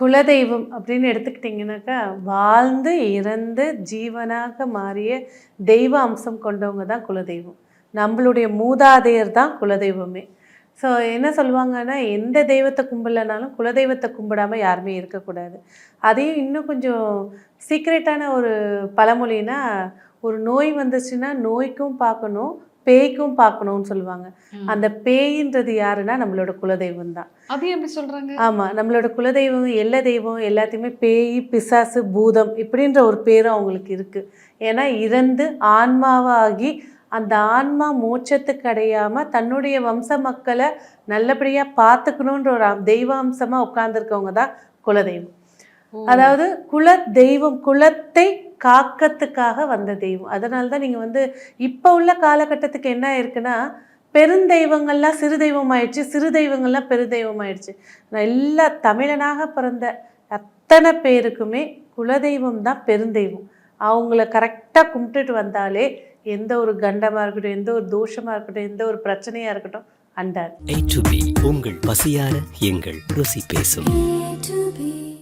குலதெய்வம் அப்படின்னு எடுத்துக்கிட்டிங்கனாக்கா வாழ்ந்து இறந்து ஜீவனாக மாறிய தெய்வ அம்சம் கொண்டவங்க தான் குலதெய்வம். நம்மளுடைய மூதாதையர் தான் குலதெய்வமே. ஸோ என்ன சொல்லுவாங்கன்னா எந்த தெய்வத்தை கும்பிடலனாலும் குலதெய்வத்தை கும்பிடாமல் யாருமே இருக்கக்கூடாது. அதையும் இன்னும் கொஞ்சம் சீக்ரெட்டான ஒரு பழமொழினா ஒரு நோய் வந்துச்சுன்னா நோய்க்கும் பார்க்கணும் பேய்க்கும் பார்க்கணும்னு சொல்லுவாங்க. அந்த பேயின்றது யாருன்னா நம்மளோட குலதெய்வம் தான். அது எப்படி சொல்றாங்க? ஆமாம் நம்மளோட குலதெய்வம் எல்லா தெய்வம் எல்லாத்தையுமே பேய் பிசாசு பூதம் இப்படின்ற ஒரு பேரும் அவங்களுக்கு இருக்குது ஏன்னா இறந்து ஆன்மாவாகி அந்த ஆன்மா மோட்சத்துக்கு அடையாம தன்னுடைய வம்ச மக்களை நல்லபடியாக பார்த்துக்கணுன்ற ஒரு தெய்வ அம்சமாக உட்கார்ந்துருக்கவங்க தான் குலதெய்வம். அதாவது குல தெய்வம் குலத்தை காக்கத்துக்காக வந்த தெய்வம். அதனால தான் நீங்கள் வந்து இப்போ உள்ள காலகட்டத்துக்கு என்ன இருக்குன்னா பெருந்தெய்வங்கள்லாம் சிறு தெய்வம் ஆயிடுச்சு சிறு தெய்வங்கள்லாம் பெருதெய்வம் ஆயிடுச்சு நான் எல்லா தமிழனாக பிறந்த அத்தனை பேருக்குமே குலதெய்வம் தான் பெருந்தெய்வம். அவங்கள கரெக்டாக கும்பிட்டுட்டு வந்தாலே எந்த ஒரு கண்டமாக இருக்கட்டும் எந்த ஒரு தோஷமாக இருக்கட்டும் எந்த ஒரு பிரச்சனையாக இருக்கட்டும் B உங்கள் பசியார எங்கள் ருசி பேசும்.